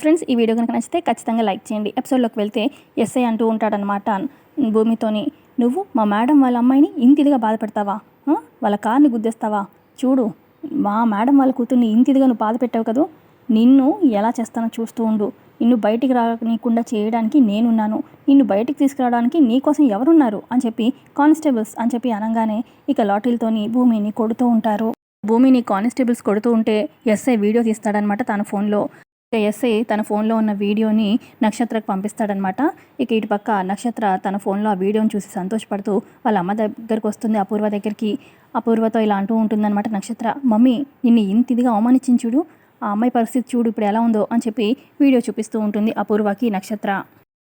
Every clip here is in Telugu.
ఫ్రెండ్స్ ఈ వీడియో కనుక నచ్చితే ఖచ్చితంగా లైక్ చేయండి. ఎపిసోడ్లోకి వెళ్తే ఎస్ఐ అంటూ ఉంటాడనమాట భూమితోని నువ్వు మా మేడం వాళ్ళ అమ్మాయిని ఇంత ఇదిగా బాధపెడతావా వాళ్ళ కార్ని గుద్దేస్తావా? చూడు మా మేడం వాళ్ళ కూతుర్ని ఇంత ఇదిగా నువ్వు బాధ పెట్టావు కదూ? నిన్ను ఎలా చేస్తానో చూస్తూ ఉండు. నిన్ను బయటికి రానికుండా చేయడానికి నేనున్నాను. నిన్ను బయటికి తీసుకురావడానికి నీకోసం ఎవరున్నారు? అని చెప్పి కానిస్టేబుల్స్ అని చెప్పి అనగానే ఇక లాటరీలతోని భూమిని కొడుతూ ఉంటారు. భూమిని కానిస్టేబుల్స్ కొడుతూ ఉంటే ఎస్ఐ వీడియో తీస్తాడనమాట తన ఫోన్లో. ఇక ఎస్ఐ తన ఫోన్లో ఉన్న వీడియోని నక్షత్రకు పంపిస్తాడనమాట. ఇక ఇటు పక్క నక్షత్ర తన ఫోన్లో ఆ వీడియోని చూసి సంతోషపడుతూ వాళ్ళ అమ్మ దగ్గరికి వస్తుంది అపూర్వ దగ్గరికి. అపూర్వతో ఇలా అంటూ ఉంటుందన్నమాట నక్షత్ర. మమ్మీ నిన్ను ఇంత ఇదిగా అవమానించుడు ఆ అమ్మాయి పరిస్థితి చూడు ఇప్పుడు ఎలా ఉందో అని చెప్పి వీడియో చూపిస్తూ ఉంటుంది అపూర్వకి నక్షత్ర.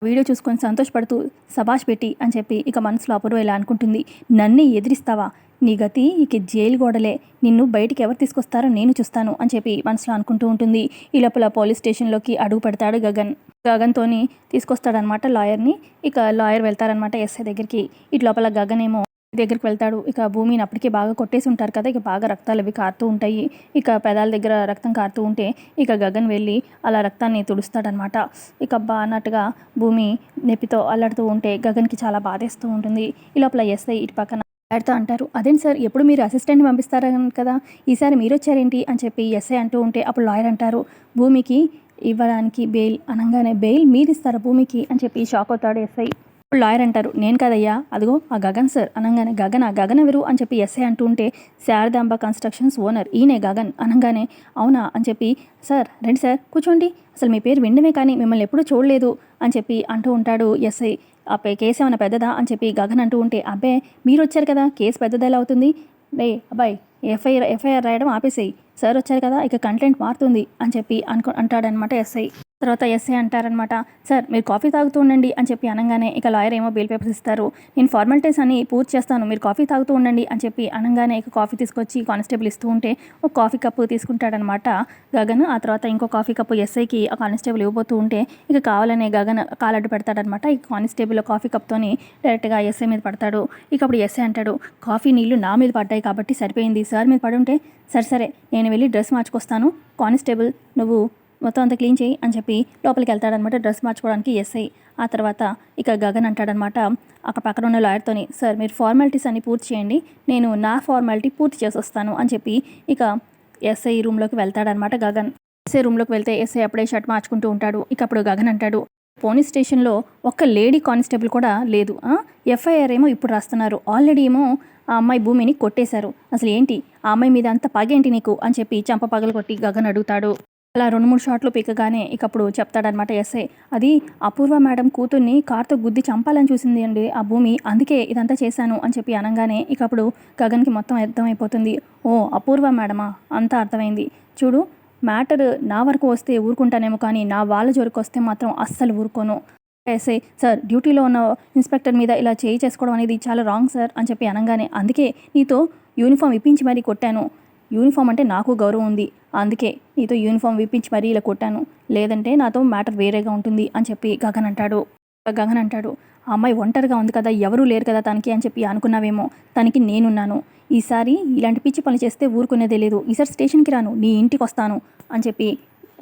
వీడియో చూసుకొని సంతోషపడుతూ సభాష్ పెట్టి అని చెప్పి ఇక మనసులో అపూర్వ ఇలా అనుకుంటుంది నన్నే ఎదిరిస్తావా? నీ గతి ఇక జైలు గోడలే. నిన్ను బయటికి ఎవరు తీసుకొస్తారో నేను చూస్తాను అని చెప్పి మనసులో అనుకుంటూ ఉంటుంది. ఈ లోపల పోలీస్ స్టేషన్లోకి అడుగు పెడతాడు గగన్. గగన్తోని తీసుకొస్తాడనమాట లాయర్ని. ఇక లాయర్ వెళ్తారనమాట ఎస్ఐ దగ్గరికి. ఇటు లోపల గగన్ ఏమో దగ్గరికి వెళ్తాడు. ఇక భూమిని అప్పటికే బాగా కొట్టేసి ఉంటారు కదా ఇక బాగా రక్తాలు అవి కారుతూ ఉంటాయి. ఇక పెదాల దగ్గర రక్తం కారుతూ ఉంటే ఇక గగన్ వెళ్ళి అలా రక్తాన్ని తుడుస్తాడనమాట. ఇక అబ్బా అన్నట్టుగా భూమి నెప్పితో అల్లాడుతూ ఉంటే గగన్కి చాలా బాధేస్తూ ఉంటుంది. ఈ లోపల ఎస్ఐ ఇటు పక్కన లాయర్తో అంటారు అదేంటి సార్ ఎప్పుడు మీరు అసిస్టెంట్ని పంపిస్తారా కదా? ఈసారి మీరు వచ్చారేంటి? అని చెప్పి ఎస్ఐ అంటూ ఉంటే అప్పుడు లాయర్ అంటారు భూమికి ఇవ్వడానికి బెయిల్ అనగానే బెయిల్ మీరు ఇస్తారా భూమికి? అని చెప్పి షాక్ అవుతాడు ఎస్ఐ. ఇప్పుడు లాయర్ అంటారు. నేను కదయ్యా. అదిగో ఆ గగన్ సార్ అనగానే గగన్ ఆ గగన్ ఎవరు అని చెప్పి ఎస్ఐ అంటూ ఉంటే శారదాంబ కన్స్ట్రక్షన్స్ ఓనర్ ఈయనే గగన్ అనగానే అవునా అని చెప్పి సార్ రండి సార్ కూర్చోండి. అసలు మీ పేరు వినడమే కానీ మిమ్మల్ని ఎప్పుడూ చూడలేదు అని చెప్పి అంటూ ఉంటాడు ఎస్ఐ ఆ కేసు ఏమైనా పెద్దదా? అని చెప్పి గగన్ అంటూ ఉంటే అబ్బే మీరు వచ్చారు కదా కేసు పెద్దది ఎలా అవుతుంది? రే అబ్బాయి ఎఫ్ఐఆర్ ఎఫ్ఐఆర్ రాయడం ఆపేసేయి. సార్ వచ్చారు కదా ఇక కంటెంట్ మారుతుంది అని చెప్పి అనుకో అంటాడనమాట ఎస్ఐ. తర్వాత ఎస్ఏ అంటారనమాట సార్ మీరు కాఫీ తాగుతూ ఉండండి అని చెప్పి అనగానే ఇక లాయర్ ఏమో బిల్ పేపర్స్ ఇస్తారు. నేను ఫార్మాలిటీస్ అని పూర్తి చేస్తాను. మీరు కాఫీ తాగుతూ ఉండండి అని చెప్పి అనగానే ఇక కాఫీ తీసుకొచ్చి కానిస్టేబుల్ ఇస్తూ ఉంటే ఒక కాఫీ కప్పు తీసుకుంటాడనమాట గగన్. ఆ తర్వాత ఇంకో కాఫీ కప్పు ఎస్ఐకి ఆ కానిస్టేబుల్ ఇవ్వబోతూ ఉంటే ఇక కావాలనే గగన్ కాలడ్డు పెడతాడనమాట ఈ కానిస్టేబుల్ కాఫీ కప్తోని డైరెక్ట్గా ఎస్ఐ మీద పడతాడు. ఇక అప్పుడు ఎస్ఐ అంటాడు కాఫీ నీళ్ళు నా మీద పడ్డాయి కాబట్టి సరిపోయింది. సార్ మీద పడుంటే సరే సరే నేను వెళ్ళి డ్రెస్ మార్చుకొస్తాను. కానిస్టేబుల్ నువ్వు మొత్తం అంతా క్లీన్ చేయి అని చెప్పి లోపలికి వెళ్తాడనమాట డ్రెస్ మార్చుకోవడానికి ఎస్ఐ. ఆ తర్వాత ఇక గగన్ అంటాడనమాట అక్కడ పక్కన ఉన్న లాయర్తోని సార్ మీరు ఫార్మాలిటీస్ అన్ని పూర్తి చేయండి నేను నా ఫార్మాలిటీ పూర్తి చేసి వస్తాను అని చెప్పి ఇక ఎస్ఐ రూమ్లోకి వెళ్తాడనమాట గగన్. ఎస్ఐ రూమ్లోకి వెళ్తే ఎస్ఐ అప్పుడే షర్ట్ మార్చుకుంటూ ఉంటాడు. ఇక అప్పుడు గగన్ అంటాడు పోలీస్ స్టేషన్లో ఒక్క లేడీ కానిస్టేబుల్ కూడా లేదు ఎఫ్ఐఆర్ ఏమో ఇప్పుడు రాస్తున్నారు. ఆల్రెడీ ఏమో ఆ అమ్మాయి భూమిని కొట్టేశారు. అసలు ఏంటి? ఆ అమ్మాయి మీద అంత పగేంటి నీకు? అని చెప్పి చంప పగలు కొట్టి గగన్ అడుగుతాడు. అలా రెండు మూడు షాట్లు పీకగానే ఇక అప్పుడు చెప్తాడనమాట ఎస్ఐ అది అపూర్వ మేడం కూతుర్ని కార్తో గుద్ది చంపాలని చూసింది అండి ఆ భూమి. అందుకే ఇదంతా చేశాను అని చెప్పి అనగానే ఇక అప్పుడు గగన్కి మొత్తం అర్థమైపోతుంది. ఓ అపూర్వ మేడమా? అంతా అర్థమైంది. చూడు మ్యాటర్ నా వరకు వస్తే ఊరుకుంటానేమో కానీ నా వాళ్ళ జోరికి వస్తే మాత్రం అస్సలు ఊరుకోను. ఎస్ఐ సార్ డ్యూటీలో ఉన్న ఇన్స్పెక్టర్ మీద ఇలా చేయి చేసుకోవడం అనేది చాలా రాంగ్ సార్ అని చెప్పి అనగానే అందుకే నీతో యూనిఫామ్ ఇప్పించి మరీ కొట్టాను. యూనిఫామ్ అంటే నాకు గౌరవం ఉంది. అందుకే నీతో యూనిఫామ్ విప్పించి మరీ ఇలా కొట్టాను. లేదంటే నాతో మ్యాటర్ వేరేగా ఉంటుంది అని చెప్పి గగన్ అంటాడు. గగన్ అంటాడు ఆ అమ్మాయి ఒంటరిగా ఉంది కదా ఎవరూ లేరు కదా తనకి అని చెప్పి అనుకున్నావేమో. తనకి నేనున్నాను. ఈసారి ఇలాంటి పిచ్చి పని చేస్తే ఊరుకునేదే లేదు. ఈసారి స్టేషన్కి రాను నీ ఇంటికి వస్తాను అని చెప్పి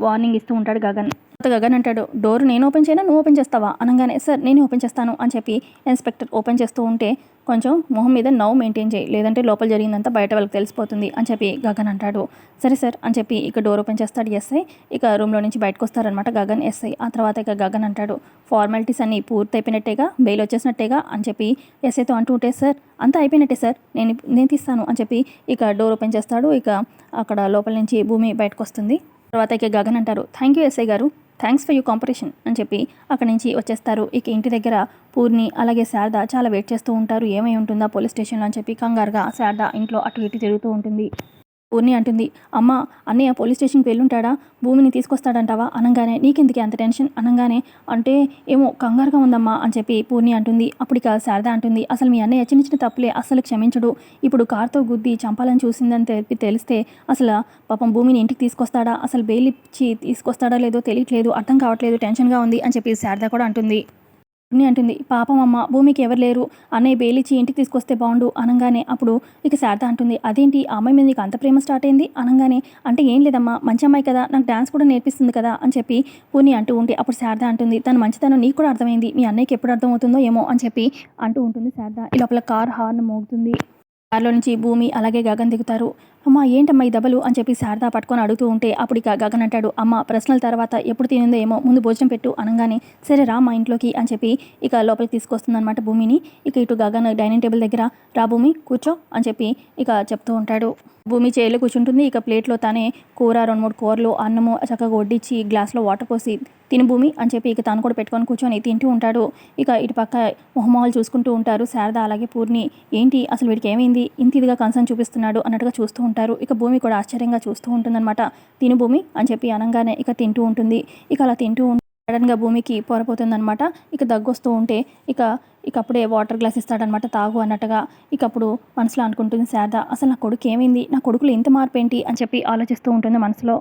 వార్నింగ్ ఇస్తూ ఉంటాడు గగన్. గగన్ అంటాడు డోర్ నేను ఓపెన్ చేయను? నువ్వు ఓపెన్ చేస్తావా? అనగానే సార్ నేను ఓపెన్ చేస్తాను అని చెప్పి ఇన్స్పెక్టర్ ఓపెన్ చేస్తూ ఉంటే కొంచెం మొహం మీద నవ్వు మెయింటైన్ చేయి లేదంటే లోపల జరిగిందంతా బయట వాళ్ళకి తెలిసిపోతుంది అని చెప్పి గగన్ అంటాడు. సరే సార్ అని చెప్పి ఇక డోర్ ఓపెన్ చేస్తాడు ఎస్ఐ ఇక రూమ్లో నుంచి బయటకు వస్తారనమాట గగన్ ఎస్ఐ ఆ తర్వాత ఇక గగన్ అంటాడు ఫార్మాలిటీస్ అన్నీ పూర్తి అయిపోయినట్టేగా బెయిల్ వచ్చేసినట్టేగా? అని చెప్పి ఎస్ఐతో అంటూ ఉంటే సార్ అంతా అయిపోయినట్టే సార్ నేను నేను తీస్తాను అని చెప్పి ఇక డోర్ ఓపెన్ చేస్తాడు. ఇక అక్కడ లోపల నుంచి భూమి బయటకు వస్తుంది. తర్వాత ఇక గగన్ అంటారు థ్యాంక్ యూ ఎస్ఐ గారు థ్యాంక్స్ ఫర్ యూ కాంపిటీషన్ అని చెప్పి అక్కడి నుంచి వచ్చేస్తారు. ఇక ఇంటి దగ్గర పూర్ణి అలాగే శారద చాలా వెయిట్ చేస్తూ ఉంటారు. ఏమై ఉంటుందా పోలీస్ స్టేషన్లో అని చెప్పి కంగారుగా శారద ఇంట్లో అటు ఇటు తిరుగుతూ ఉంటుంది. పూర్ణి అంటుంది. అమ్మ అన్నయ్య పోలీస్ స్టేషన్కి వెళ్ళుంటాడా? భూమిని తీసుకొస్తాడంటావా? అనగానే నీకెందుకే అంత టెన్షన్? అనగానే అంటే ఏమో కంగారుగా ఉందమ్మా అని చెప్పి పూర్ణి అంటుంది. అప్పటిక శారద అంటుంది అసలు మీ అన్నయ్య చిన్న చిన్న తప్పులే అసలు క్షమించడు. ఇప్పుడు కార్తో గుద్ది చంపాలని చూసిందని తెలిపి తెలిస్తే అసలు పాపం భూమిని ఇంటికి తీసుకొస్తాడా? అసలు బెయిల్ ఇచ్చి తీసుకొస్తాడా లేదో తెలియట్లేదు అర్థం కావట్లేదు టెన్షన్గా ఉంది అని చెప్పి శారద కూడా అంటుంది. అని అంటుంది. పాపం అమ్మ భూమికి ఎవరు లేరు. అన్నయ్య బేలిచ్చి ఇంటికి తీసుకొస్తే బాగుండు అనగానే అప్పుడు ఇక శారద అంటుంది. అదేంటి? ఆ అమ్మాయి మీద నీకు అంత ప్రేమ స్టార్ట్ అయింది? అనగానే. అంటే ఏం లేదమ్మా. మంచి అమ్మాయి కదా. నాకు డాన్స్ కూడా నేర్పిస్తుంది కదా అని చెప్పి పూని అంటూ ఉంటే అప్పుడు శారద అంటుంది. తను మంచితనం నీకు కూడా అర్థమైంది. మీ అన్నయ్యకి ఎప్పుడు అర్థమవుతుందో ఏమో అని చెప్పి అంటూ ఉంటుంది శారద. ఈ లోపల కార్ హార్న్ మోగుతుంది. కారులో నుంచి భూమి అలాగే గగన్ దిగుతారు. అమ్మ ఏంటమ్మా ఈ దెబ్బలు? అని చెప్పి శారద పట్టుకొని అడుగుతూ ఉంటే అప్పుడు ఇక గగన్ అంటాడు అమ్మ ప్రశ్నల తర్వాత ఎప్పుడు తినిందో ఏమో ముందు భోజనం పెట్టు అనగానే సరే రా మా ఇంట్లోకి అని చెప్పి ఇక లోపలికి తీసుకొస్తుందన్నమాట భూమిని. ఇక ఇటు గగన్ డైనింగ్ టేబుల్ దగ్గర రా భూమి కూర్చో అని చెప్పి ఇక చెప్తూ ఉంటాడు. భూమి చేలో కూర్చుంటుంది. ఇక ప్లేట్లో తానే కూర రెండు మూడు కూరలు అన్నము చక్కగా వడ్డించి గ్లాస్లో వాటర్ పోసి తినుభూమి అని చెప్పి ఇక తాను కూడా పెట్టుకొని కూర్చొని తింటూ ఉంటాడు. ఇక ఇటు పక్క మొహమొహాలు చూసుకుంటూ ఉంటారు. శారద అలాగే పూర్ణి ఏంటి? అసలు వీడికి ఏమైంది? ఇంత ఇదిగా కన్సర్న్ చూపిస్తున్నాడు అన్నట్టుగా చూస్తూ ఉంటారు. ఇక భూమి కూడా ఆశ్చర్యంగా చూస్తూ ఉంటుందన్నమాట. తిను భూమి అని చెప్పి అనగానే ఇక తింటూ ఉంటుంది. ఇక అలా తింటూ సడన్గా భూమికి పొరపోతుందనమాట ఇక దగ్గొస్తూ ఉంటే ఇక ఇక అప్పుడే వాటర్ గ్లాస్ ఇస్తాడనమాట తాగు అన్నట్టుగా ఇక అప్పుడు మనసులో అనుకుంటుంది శారద. అసలు నా కొడుకు ఏమైంది? నా కొడుకులో ఇంత మార్పు ఏంటి? అని చెప్పి ఆలోచిస్తూ ఉంటుంది మనసులో.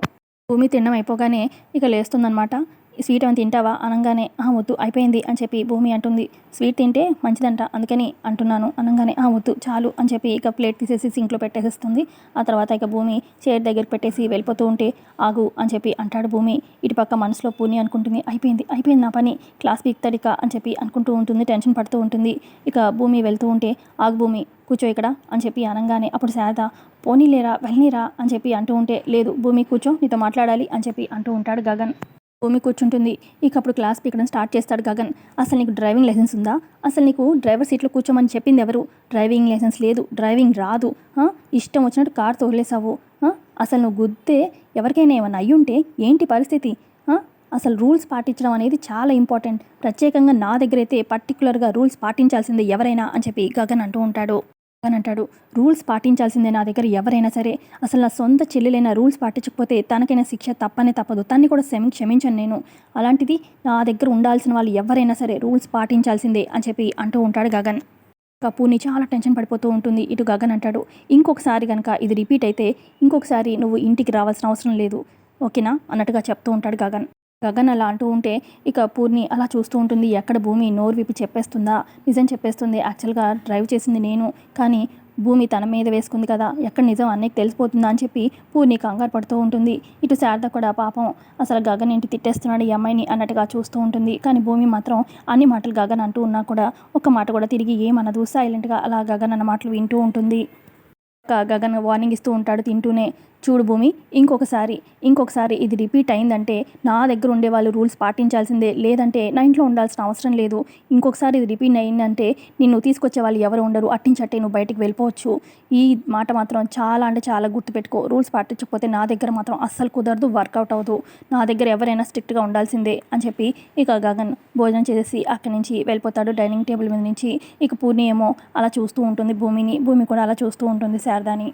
భూమి తినడం అయిపోగానే ఇక లేస్తుందనమాట స్వీట్ ఏమైనా తింటావా అనగానే ఆ వద్దు అయిపోయింది అని చెప్పి భూమి అంటుంది. స్వీట్ తింటే మంచిదంట అందుకని అంటున్నాను అనగానే ఆ వద్దు చాలు అని చెప్పి ఇక ప్లేట్ తీసేసి సింక్లో పెట్టేసేస్తుంది. ఆ తర్వాత ఇక భూమి చైర్ దగ్గర పెట్టేసి వెళ్ళిపోతూ ఉంటే ఆగు అని చెప్పి అంటాడు భూమి. ఇటుపక్క మనసులో పూని అనుకుంటుంది అయిపోయింది అయిపోయింది నా పని క్లాస్ పీక్తడిక అని చెప్పి అనుకుంటూ ఉంటుంది టెన్షన్ పడుతూ ఉంటుంది. ఇక భూమి వెళ్తూ ఉంటే ఆగు భూమి కూర్చో ఇక్కడ అని చెప్పి అనగానే అప్పుడు శారద పోనీలేరా వెళ్ళనీరా అని చెప్పి అంటూ ఉంటే లేదు భూమి కూర్చో నీతో మాట్లాడాలి అని చెప్పి అంటూ ఉంటాడు గగన్. భూమి కూర్చుంటుంది. ఇక అప్పుడు క్లాస్ పీకడం స్టార్ట్ చేస్తాడు గగన్. అసలు నీకు డ్రైవింగ్ లైసెన్స్ ఉందా? అసలు నీకు డ్రైవర్ సీట్లో కూర్చోమని చెప్పింది ఎవరు? డ్రైవింగ్ లైసెన్స్ లేదు. డ్రైవింగ్ రాదు. ఇష్టం వచ్చినట్టు కార్ తోలేసావు అసలు నువ్వు గుద్దే ఎవరికైనా ఏమైనా అయ్యుంటే ఏంటి పరిస్థితి? అసలు రూల్స్ పాటించడం అనేది చాలా ఇంపార్టెంట్. ప్రత్యేకంగా నా దగ్గర అయితే పర్టికులర్గా రూల్స్ పాటించాల్సిందే ఎవరైనా అని చెప్పి గగన్ అంటూ ఉంటాడు. అని అంటాడు. రూల్స్ పాటించాల్సిందే నా దగ్గర ఎవరైనా సరే. అసలు నా సొంత చెల్లెలైనా రూల్స్ పాటించకపోతే తనకైనా శిక్ష తప్పనే తప్పదు. తన్ని కూడా క్షమి క్షమించను నేను. అలాంటిది నా దగ్గర ఉండాల్సిన వాళ్ళు ఎవరైనా సరే రూల్స్ పాటించాల్సిందే అని చెప్పి అంటూ ఉంటాడు గగన్. కపూర్ని చాలా టెన్షన్ పడిపోతూ ఉంటుంది. ఇటు గగన్ అంటాడు ఇంకొకసారి కనుక ఇది రిపీట్ అయితే ఇంకొకసారి నువ్వు ఇంటికి రావాల్సిన అవసరం లేదు. ఓకేనా? అన్నట్టుగా చెప్తూ ఉంటాడు గగన్. గగన్ అలా అంటూ ఉంటే ఇక పూర్ణి అలా చూస్తూ ఉంటుంది. ఎక్కడ భూమి నోరు విప్పి చెప్పేస్తుందా? నిజం చెప్పేస్తుంది. యాక్చువల్గా డ్రైవ్ చేసింది నేను. కానీ భూమి తన మీద వేసుకుంది కదా. ఎక్కడ నిజం అన్నయ్యకి తెలిసిపోతుందా అని చెప్పి పూర్ణి కంగారు పడుతూ ఉంటుంది. ఇటు శారద కూడా పాపం అసలు గగన్ ఏంటి తిట్టేస్తున్నాడు ఈ అమ్మాయిని అన్నట్టుగా చూస్తూ ఉంటుంది. కానీ భూమి మాత్రం అన్ని మాటలు గగన్ అంటూ ఉన్నా కూడా ఒక్క మాట కూడా తిరిగి ఏమనదు. సైలెంట్గా అలా గగన్ అన్న మాటలు వింటూ ఉంటుంది. గగన్ వార్నింగ్ ఇస్తూ ఉంటాడు తింటూనే. చూడు భూమి ఇంకొకసారి ఇంకొకసారి ఇది రిపీట్ అయిందంటే నా దగ్గర ఉండే వాళ్ళు రూల్స్ పాటించాల్సిందే. లేదంటే నా ఇంట్లో ఉండాల్సిన అవసరం లేదు. ఇంకొకసారి ఇది రిపీట్ అయిందంటే నిన్ను తీసుకొచ్చే వాళ్ళు ఎవరు ఉండరు. అట్టించట్టే నువ్వు బయటికి వెళ్ళిపోవచ్చు. ఈ మాట మాత్రం చాలా అంటే చాలా గుర్తుపెట్టుకో. రూల్స్ పాటించకపోతే నా దగ్గర మాత్రం అస్సలు కుదరదు వర్కౌట్ అవ్వదు. నా దగ్గర ఎవరైనా స్ట్రిక్ట్గా ఉండాల్సిందే అని చెప్పి ఇక గగన్ భోజనం చేసేసి అక్కడి నుంచి వెళ్ళిపోతాడు డైనింగ్ టేబుల్ మీద నుంచి. ఇక పూర్ణి ఏమో అలా చూస్తూ ఉంటుంది భూమిని. భూమి కూడా అలా చూస్తూ ఉంటుంది శారదాని.